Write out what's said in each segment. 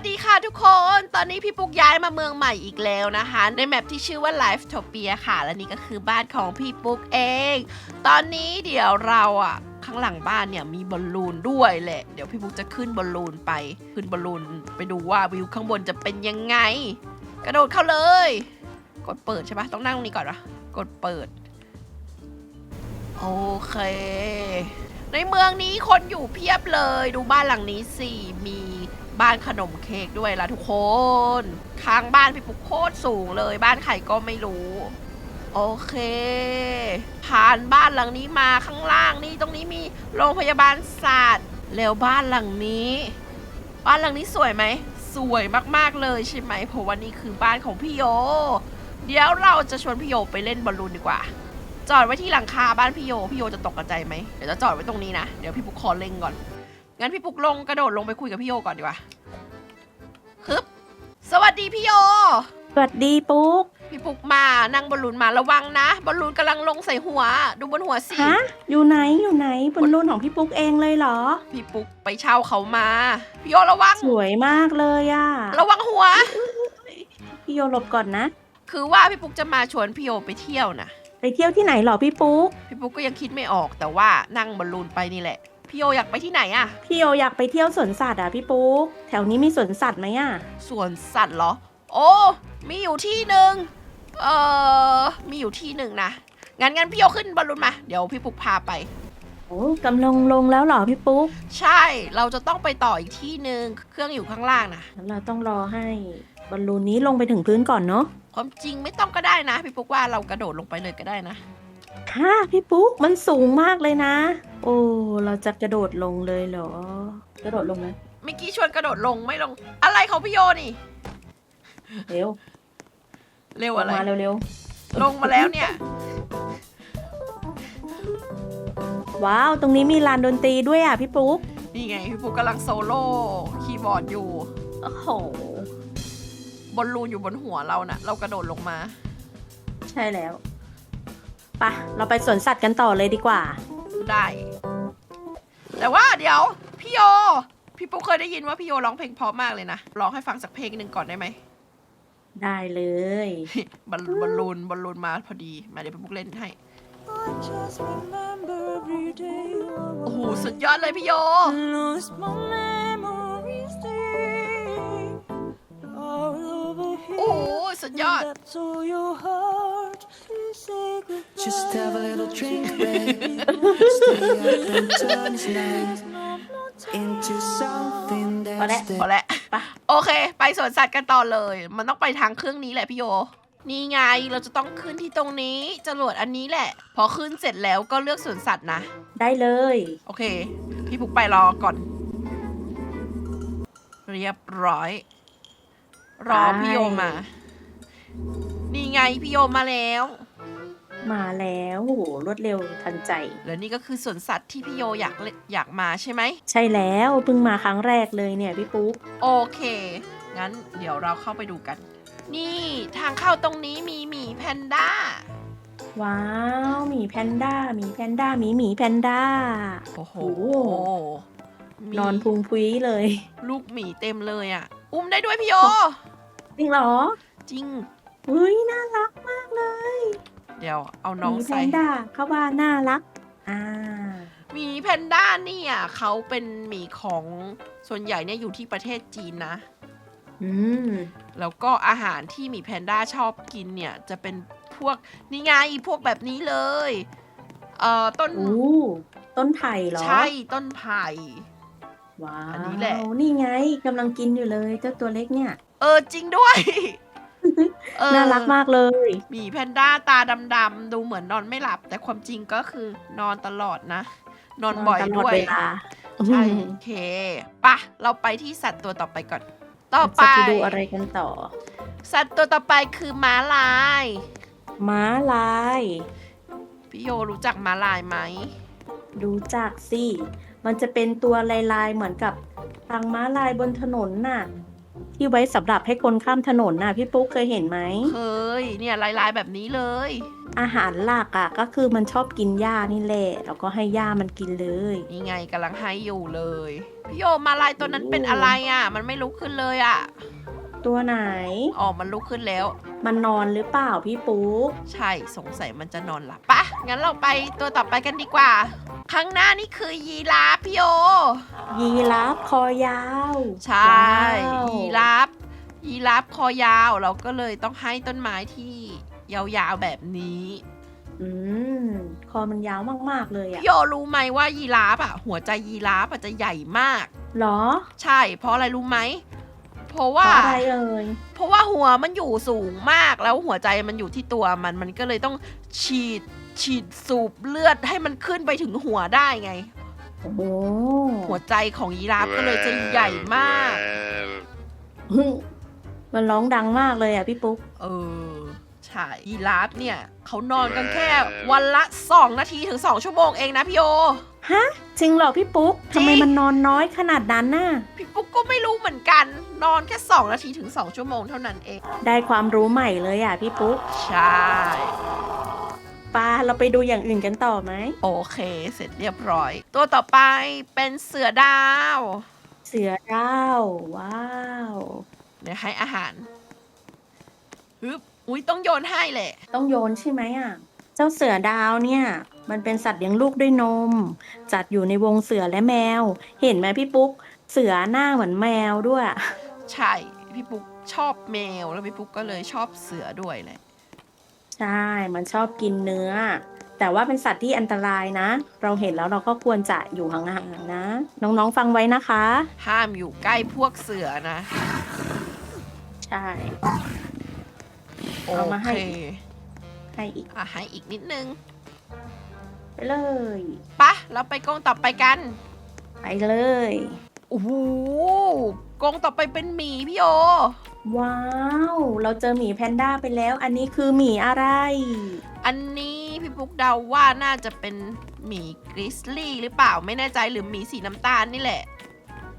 สดีค่ะทุกคน ตอนนี้พี่ปุ๊กย้ายมาเมืองใหม่อีกแล้วนะคะ ในแมปที่ชื่อว่า Life Topia ค่ะ และนี่ก็คือบ้านของพี่ปุ๊กเอง ตอนนี้เดี๋ยวเราอะข้างหลังบ้านเนี่ยมีบอลลูนด้วยแหละ เดี๋ยวพี่ปุ๊กจะขึ้นบอลลูนไป ขึ้นบอลลูนไปดูว่าวิวข้างบนจะเป็นยังไง กระโดดเข้าเลย กดเปิดใช่ปะต้องนั่งตรงนี้ก่อนวะกดเปิด โอเค ในเมืองนี้คนอยู่เพียบเลย ดูบ้านหลังนี้สิมี บ้านขนมเค้กด้วยล่ะทุกคนข้างบ้านพี่ปุ๊กโคตรสูงเลย บ้านใครก็ไม่รู้ โอเค ผ่านบ้านหลังนี้มาข้างล่างนี่ตรงนี้มีโรงพยาบาลศาสตว์แล้วบ้านหลังนี้ บ้านหลังนี้สวยไหม สวยมากๆเลยใช่ไหมเพราะว่านี่คือบ้านของพี่โย เดี๋ยวเราจะชวนพี่โยไปเล่นบอลลูนดีกว่า จอดไว้ที่หลังคาบ้านพี่โย พี่โยจะตกกระใจไหมเดี๋ยวจะจอดไว้ตรงนี้นะ เดี๋ยวพี่ปุ๊กขอเล็งก่อน งั้นพี่ปุ๊กลงกระโดดลงไปคุยกับพี่โยก่อนดีกว่าฮึบสวัสดีพี่โย สวัสดีปุ๊กพี่ปุ๊กมานั่งบอลลูนมาระวังนะบอลลูนกำลังลงใส่หัว ดูบนหัวสิ ฮะอยู่ไหนอยู่ไหนบนรุ่นของพี่ปุ๊กเองเลยเหรอ พี่ปุ๊กไปเช่าเขามา พี่โยระวัง สวยมากเลยอะระวังหัว พี่โยหลบก่อนนะ คือว่าพี่ปุ๊กจะมาชวนพี่โยไปเที่ยวนะไปเที่ยวที่ไหนเหรอพี่ปุ๊กพี่ปุ๊กก็ยังคิดไม่ออกแต่ว่านั่งบอลลูนไปนี่แหละ พี่โยอยากไปที่ไหนอะพี่โยอยากไปเที่ยวสวนสัตว์อะพี่ปุ๊กแถวนี้มีสวนสัตว์ไหมอะสวนสัตว์เหรอ โอ้มีอยู่ที่หนึ่งเออมีอยู่ที่หนึ่งนะงั้นงั้นพี่โยขึ้นบอลลูนมาเดี๋ยวพี่ปุ๊กพาไป โอ้กำลังลงแล้วเหรอพี่ปุ๊กใช่เราจะต้องไปต่ออีกที่หนึ่งเครื่องอยู่ข้างล่างนะงั้นเราต้องรอให้บอลลูนนี้ลงไปถึงพื้นก่อนเนาะความจริงไม่ต้องก็ได้นะ พี่ปุ๊กว่าเรากระโดดลงไปเลยก็ได้นะ ค่ะพี่ปุ๊กมันสูงมากเลยนะ โอ้ เราจะกระโดดลงเลยเหรอ กระโดดลงนะเมื่อกี้ชวนกระโดดลงไม่ลง อะไรของพี่โยนี่ เร็วเร็วลอะงไร มาเร็วลงมาแล้วเนี่ย ๆ ว้าว ตรงนี้มีลานดนตรีด้วยอะพี่ปุ๊ก นี่ไงพี่ปุ๊กกำลังโซโล่คีย์บอร์ดอยู่ โอ้โห บอลลูนอยู่บนหัวเราน่ะ เรากระโดดลงมา ใช่แล้วปะเราไปสวนสัตว์กันต่อเลยดีกว่า ได้ แต่ว่าเดี๋ยวพี่โย พี่ปุ๊กเคยได้ยินว่าพี่โยร้องเพลงเพราะมากเลยนะ ร้องให้ฟังสักเพลงหนึ่งก่อนได้ไหม ได้เลย บอลบอลลูนบอลลูนมาพอดี มาเดี๋ยวพี่ปุ๊กเล่นให้ Just remember every day โอ้โห สุดยอดเลยพี่โย lost my memories สุดยอด That's all your heart is say goodbye. Just have a little drink, baby. Stay up and turn this night into something พอแล้ว that's พอ there. แล้วไปโอเค ไปสวนสัตว์กันต่อเลย มันต้องไปทางเครื่องนี้แหละพี่โย นี่ไง เราจะต้องขึ้นที่ตรงนี้จรวดอันนี้แหละ พอขึ้นเสร็จแล้วก็เลือกสวนสัตว์นะ ได้เลย โอเค พี่ปุ๊กไปรอก่อน เรียบร้อย รอพี่โยมา นี่ไงพี่โยมาแล้ว มาแล้วโอ้โหรวดเร็วทันใจ แล้วนี่ก็คือสวนสัตว์ที่พี่โยอยากเล่นอยากมาใช่ไหม ใช่แล้วเพิ่งมาครั้งแรกเลยเนี่ยพี่ปุ๊กโอเค งั้นเดี๋ยวเราเข้าไปดูกัน นี่ทางเข้าตรงนี้มีหมีแพนด้า ว้าวหมีแพนด้าหมีแพนด้าหมีหมีแพนด้า โอ้โหโอ้โห มีนอนพุงพุ้ยเลย ลูกหมีเต็มเลยอะ อุ้มได้ด้วยพี่โย จริงเหรอจริง เฮ้ยน่ารักมากเลยเดี๋ยวเอาหน้องมีแพใส่ นด้าเขาว่าน่ารัก อ่า หมีแพนด้าเนี่ยเขาเป็นหมีของส่วนใหญ่เนี่ยอยู่ที่ประเทศจีนนะ อืม แล้วก็อาหารที่หมีแพนด้าชอบกินเนี่ยจะเป็นพวกนี่ไงพวกแบบนี้เลย เอ่อต้น อู้ ต้นไผ่เหรอ ใช่ต้นไผ่ ว้าวอันนี้แหละ นี่ไงกำลังกินอยู่เลยเจ้าตัวเล็กเนี่ย เออจริงด้วยเออน่ารักมากเลยหมีแพนด้าตาดำๆดูเหมือนนอนไม่หลับ แต่ความจริงก็คือนอนตลอดนะ นอนบ่อยตลอด้ดวยเวลาใช่อืมโอเคปะเราไปที่สัตว์ตัวต่อไปก่อน ต่อไปจะดูอะไรกันต่อ สัตว์ตัวต่อไปคือม้าลายม้าลาย พี่โยรู้จักม้าลายไหม รู้จักสิ มันจะเป็นตัวลายๆเหมือนกับทางม้าลายบนถนนน่ะ ที่ไว้สำหรับให้คนข้ามถนนน่ะ พี่ปุ๊กเคยเห็นไหมเคย เนี่ยลายๆแบบนี้เลย อาหารหลักอะ ก็คือมันชอบกินหญ้านี่แหละแล้วก็ให้หญ้ามันกินเลยนี่ไงกำลังให้อยู่เลยพี่โยมาลายตัวนั้นเป็นอะไรอะ มันไม่ลุกขึ้นเลยอะ ตัวไหน อ๋อ มันลุกขึ้นแล้ว มันนอนหรือเปล่าพี่ปุ๊ก ใช่ สงสัยมันจะนอนหลับปะงั้นเราไปตัวต่อไปกันดีกว่า ข้างหน้านี่คือยีราฟพี่โยยีราฟคอยาว ใช่ ว้าว ยีราฟ ยีราฟคอยาว เราก็เลยต้องให้ต้นไม้ที่ยาวๆแบบนี้อืม คอมันยาวมากๆเลยอะพี่โยรู้ไหมว่ายีราฟอะ หัวใจยีราฟอาจจะใหญ่มากเหรอ ใช่ เพราะอะไรรู้ไหม เพราะเพว่าราะอะไรเอ่ยเพราะว่าหัวมันอยู่สูงมากแล้วหัวใจมันอยู่ที่ตัวมันมันก็เลยต้องฉีดฉีดสูบเลือดให้มันขึ้นไปถึงหัวได้ไง โอ้โหหัวใจของยีราฟก็เลยจะใหญ่มาก มันร้องดังมากเลยอะพี่ปุ๊ก เออ ใช่ยีราฟเนี่ยเขานอนกันแค่วันละ 2 นาทีถึง 2 ชั่วโมงเองนะพี่โอ ฮะ จริงเหรอพี่ปุ๊กจริงทำไมมันนอนน้อยขนาดนั้นน่ะ พี่ปุ๊กก็ไม่รู้เหมือนกัน นอนแค่ 2 นาทีถึง 2 ชั่วโมงเท่านั้นเอง ได้ความรู้ใหม่เลยอะพี่ปุ๊ก ใช่ปาเราไปดูอย่างอื่นกันต่อไหม โอเค เสร็จเรียบร้อย ตัวต่อไปเป็นเสือดาว เสือดาว ว้าว เดี๋ยวให้อาหารฮึบ อุ้ยต้องโยนให้แหละ ต้องโยนใช่ไหมอะ เจ้าเสือดาวเนี่ย มันเป็นสัตว์เลี้ยงลูกด้วยนม จัดอยู่ในวงเสือและแมว เห็นไหมพี่ปุ๊ก เสือหน้าเหมือนแมวด้วย ใช่พี่ปุ๊กชอบแมวแล้วพี่ปุ๊กก็เลยชอบเสือด้วยแหละใช่ มันชอบกินเนื้อ แต่ว่าเป็นสัตว์ที่อันตรายนะ เราเห็นแล้วเราก็ควรจะอยู่ห่างๆนะ น้องๆฟังไว้นะคะ ห้ามอยู่ใกล้พวกเสือนะ ใช่โอ เอามาให้เคให้อีกอะให้อีกนิดนึงไปเลยปะเราไปกรงต่อไปกัน ไปเลยโอ้โหกรงต่อไปเป็นหมีพี่โอ ว้าว เราเจอหมีแพนด้าไปแล้ว อันนี้คือหมีอะไร อันนี้พี่ปุ๊กเดาว่าน่าจะเป็นหมีกริซลี่หรือเปล่าไม่แน่ใจหรือหมีสีน้ำตาลนี่แหละ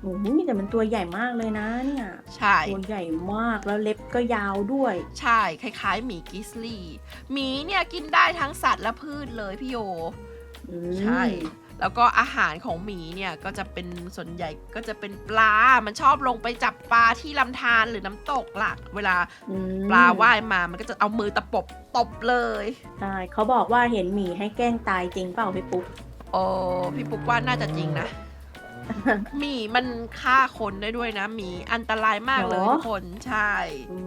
โอ้โหแต่มันตัวใหญ่มากเลยนะเนี่ยใช่ ตัวใหญ่มากแล้วเล็บก็ยาวด้วย ใช่ คล้ายๆหมีกริซลี่หมีเนี่ยกินได้ทั้งสัตว์และพืชเลยพี่โออืมใช่ แล้วก็อาหารของหมีเนี่ยก็จะเป็นส่วนใหญ่ก็จะเป็นปลา มันชอบลงไปจับปลาที่ลำธารหรือน้ำตกหลัก เวลาอืมปลาว่ายมามันก็จะเอามือตะปบตบเลยใช่เขาบอกว่าเห็นหมีให้แกล้งตายจริงเปล่าพี่ปุ๊กโอ้พี่ปุ๊กว่าน่าจะจริงนะ หมีมันฆ่าคนได้ด้วยนะหมีอันตรายมากเลยเหรอ ทุกคนใช่ อื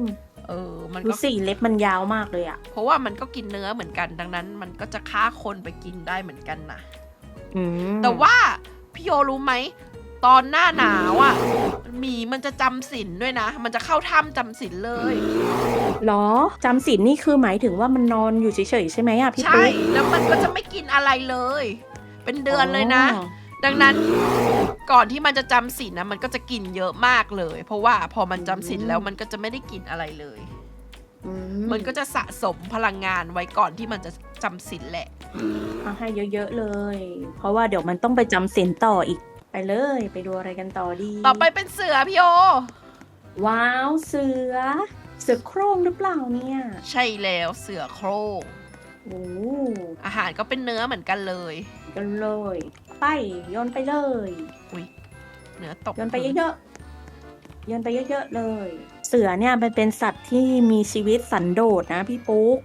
มเออ มันดูก็สิเล็บมันยาวมากเลยอะ เพราะว่ามันก็กินเนื้อเหมือนกัน ดังนั้น มันก็จะฆ่าคนไปกินได้เหมือนกันนะอืมแต่ว่าพี่โยรู้ไหมตอนหน้าหนาวอะหมีมันจะจำศีลด้วยนะ มันจะเข้าถ้ำจำศีลเลย หรอจำศีลนี่คือหมายถึงว่ามันนอนอยู่เฉยๆใช่ไหมอะพี่ใช่ ปุ๊กแล้วมันก็จะไม่กินอะไรเลย เป็นเดือนเลยนะ ดังนั้นก่อนที่มันจะจำศีลนะมันก็จะกินเยอะมากเลย เพราะว่าพอมันจำศีลแล้วมันก็จะไม่ได้กินอะไรเลยอืมันก็จะสะสมพลังงานไว้ก่อนที่มันจะจำศีลแหละ เอาให้เยอะๆเลย เพราะว่าเดี๋ยวมันต้องไปจำศีลต่ออีก ไปเลย ไปดูอะไรกันต่อดี ต่อไปเป็นเสือพี่โอ ว้าวเสือ เสือโคร่งหรือเปล่าเนี่ย ใช่แล้วเสือโคร่งโอ้อาหารก็เป็นเนื้อเหมือนกันเลย กันเลย ไปโยนไปเลยอุ้ยเนื้อตกโยนไปเยอะๆโยนไปเยอะๆเลย เสือเนี่ยมันเป็นสัตว์ที่มีชีวิตสันโดษนะพี่ปุ๊ก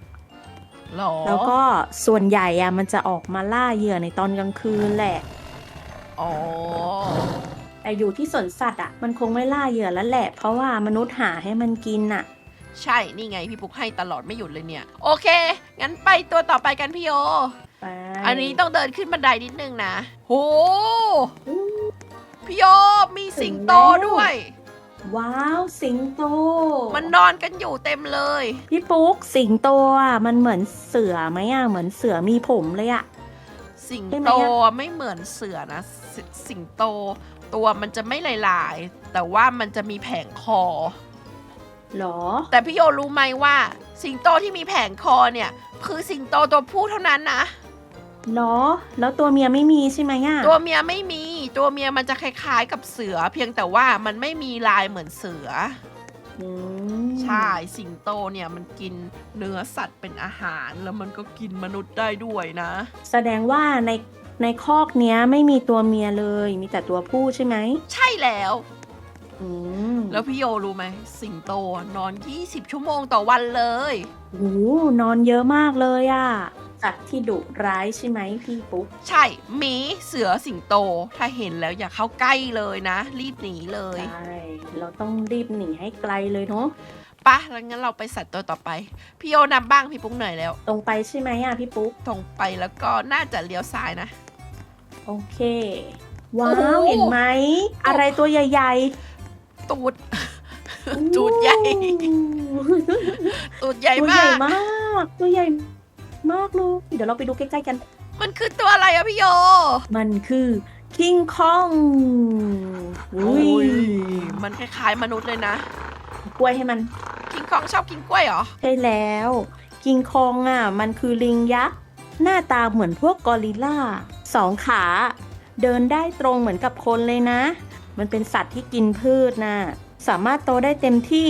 ๆหรอแล้วก็ส่วนใหญ่อะมันจะออกมาล่าเหยื่อในตอนกลางคืนแหละ อ๋อ แต่อยู่ที่สวนสัตว์อะมันคงไม่ล่าเหยื่อแล้วแหละ เพราะว่ามนุษย์หาให้มันกินอะใช่ นี่ไงพี่ปุ๊กให้ตลอดไม่หยุดเลยเนี่ย โอเค งั้นไปตัวต่อไปกันพี่โย ไป อันนี้ต้องเดินขึ้นบันไดนิดนึงนะโหอู้พี่โยมีสิงโตด้วย ว้าวสิงโต มันนอนกันอยู่เต็มเลย พี่ปุ๊กสิงโตอะมันเหมือนเสือไหมอะเหมือนเสือมีผมเลยอะสิงใช่ไหมโตอะไม่เหมือนเสือนะสสิงโต ตัวมันจะไม่ลายๆ แต่ว่ามันจะมีแผงคอหรอ แต่พี่โยรู้ไหมว่า สิงโตที่มีแผงคอเนี่ย คือสิงโตตัวผู้เท่านั้นนะ หรอ แล้วตัวเมียไม่มีใช่ไหมอะตัวเมียไม่มี ตัวเมียมันจะคล้ายๆกับเสือ เพียงแต่ว่ามันไม่มีลายเหมือนเสืออืมใช่สิงโตเนี่ยมันกินเนื้อสัตว์เป็นอาหารแล้วมันก็กินมนุษย์ได้ด้วยนะ แสดงว่าในในคอกเนี้ยไม่มีตัวเมียเลย มีแต่ตัวผู้ใช่ไหมใช่แล้ว อืมแล้วพี่โยรู้ไหมสิงโตนอน 20 ชั่วโมงต่อวันเลย โอ้โหนอนเยอะมากเลยอะ สัตว์ที่ดุร้ายใช่ไหมพี่ปุ๊ก ใช่หมีเสือสิงโต ถ้าเห็นแล้วอย่าเข้าใกล้เลยนะ รีบหนีเลย ใช่ เราต้องรีบหนีให้ไกลเลยเนาะปะแล้วงั้นเราไปสัตว์ตัวต่อไป พี่โยนำบ้างพี่ปุ๊กเหนื่อยแล้ว ตรงไปใช่ไหมอะพี่ปุ๊ก ตรงไปแล้วก็น่าจะเลี้ยวซ้ายนะ โอเค ว้าโอ้ว โห เห็นไหม อะไรตัวใหญ่ตูดๆตูดใหญ่อู้ตูดใหญ่ตัวใหมาญ่ก มาก ตัวใหญ่ มากเลย เดี๋ยวเราไปดูใกล้ๆกัน มันคือตัวอะไรอะพี่โย มันคือคิงคองอุ้ยมันคล้ายๆมนุษย์เลยนะ กล้วยให้มัน คิงคองชอบกินกล้วยเหรอ ใช่แล้ว กิงคองอะ มันคือลิงยักษ์ หน้าตาเหมือนพวกกอริลลาสองขา เดินได้ตรงเหมือนกับคนเลยนะ มันเป็นสัตว์ที่กินพืชนะ สามารถโตได้เต็มที่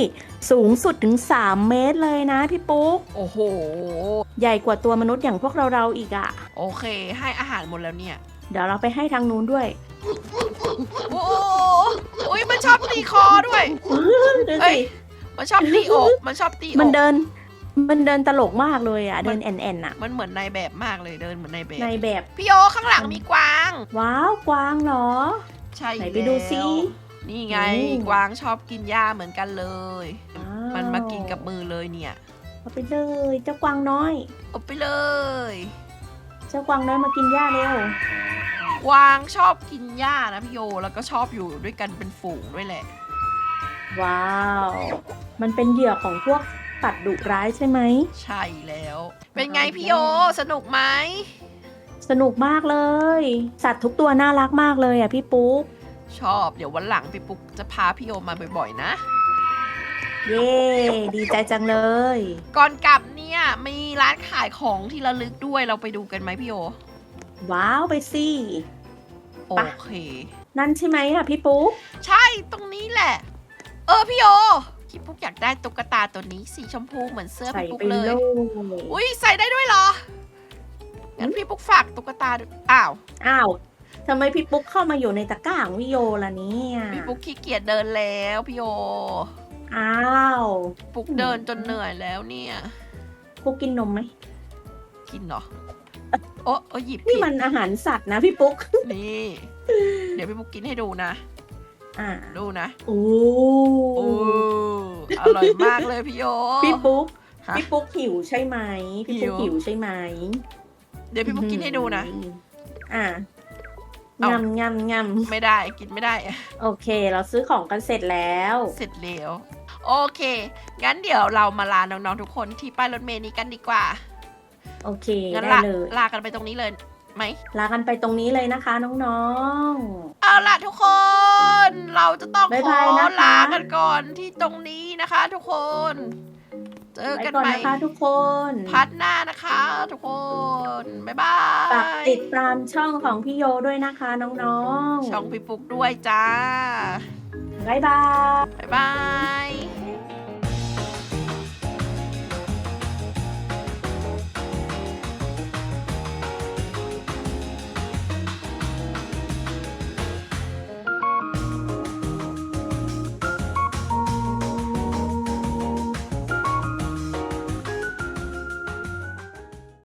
สูงสุดถึง 3 เมตรเลยนะพี่ปุ๊ก โอ้โห ใหญ่กว่าตัวมนุษย์อย่างพวกเราเราๆอีกอะ่ะ โอเค ให้อาหารหมดแล้วเนี่ย เดี๋ยวเราไปให้ทางนู้นด้วย โอ้โหอุ้ยมันชอบตีคอด้วย ดูเอ้สิ ย มันชอบตีอก มันชอบตีอก มันเดิน มันเดินตลกมากเลยอะ่ะ เดินแอนแอนอะ มันเหมือนนายแบบมากเลยเดินเหมือนนายแบบ ในแบบ พี่โยข้างหลังมีกวาง ว้าวกวางเหรอ ใช่ไหนไปดูสิแล้ว นี่ไงอืมกวางชอบกินหญ้าเหมือนกันเลยว้าวมันมากินกับมือเลยเนี่ย เอาไปเลยเจ้ากวางน้อย เอาไปเลย เจ้ากวางน้อยมากินหญ้าเร็วกวางชอบกินหญ้านะพี่โยแล้วก็ชอบอยู่ด้วยกันเป็นฝูงด้วยแหละ ว้าว มันเป็นเหยื่อของพวกสัตว์ดุร้ายใช่ไหม ใช่แล้ว เป็นไงพี่โยสนุกไหมสนุกมากเลย สัตว์ทุกตัวน่ารักมากเลยอะพี่ปุ๊ก ชอบ เดี๋ยววันหลังพี่ปุ๊กจะพาพี่โยมาบ่อยๆนะ เย้ดีใจจังเลย ก่อนกลับเนี่ยมีร้านขายของที่ระลึกด้วยเราไปดูกันไหมพี่โยว้าวไปสิ โอไป เค นั่นใช่ไหมอะพี่ปุ๊กใช่ตรงนี้แหละ เออพี่โยพี่ปุ๊กอยากได้ตุ๊กตาตัวนี้สีชมพูเหมือนเสื้อใส่พี่ปุ๊กไปเลเลยย อุ้ยใส่ได้ด้วยเหรองั้นพี่ปุ๊กฝากตุ๊กตาด้วยอ้าว อ้าว ทำไมพี่ปุ๊กเข้ามาอยู่ในตะกร้าของพี่โยล่ะเนี่ยพี่ปุ๊กขี้เกียจเดินแล้วพี่โย อ้าวปุ๊กเดินจนเหนื่อยแล้วเนี่ย ปุ๊กกินนมไหมกินเหรอโอ้โอ้หยิบนี่ผิดมันอาหารสัตว์นะพี่ปุ๊ก นี่ เดี๋ยวพี่ปุ๊กกินให้ดูนะ อ่าดูนะโอ้โอ้อร่อยมากเลยพี่โย พี่ปุ๊กฮะพี่ปุ๊กหิวใช่ไหมพี่ปุ๊กหิว หิวใช่ไหมเดี๋ยวพี่ปุ๊กกินให้ดูนะ อ่า เอางำงำงไม่ได้กินไม่ได้ำโอเค เราซื้อของกันเสร็จแล้ว เสร็จแล้ว โอเค งั้นเดี๋ยวเรามาลาน้องๆทุกคนที่ป้ายรถเมล์นี้กันดีกว่า โอเค งั้นได้ลาเลย ลากันไปตรงนี้เลยไหม ลากันไปตรงนี้เลยนะคะน้องเอาล่ะทุกคน เราจะต้องบ๊ายขอบายนะคะ ลากันก่อนที่ตรงนี้นะคะ ทุกคน เจๆอไปกันก่อนใหม่นะคะทุกคนพัดหน้านะคะ ทุกคน บ๊ายบาฝากยติดตามช่องของพี่โยด้วยนะคะน้องๆ ช่องพี่ปุ๊กด้วยจ้า บ๊ายบาย บ๊ายบาย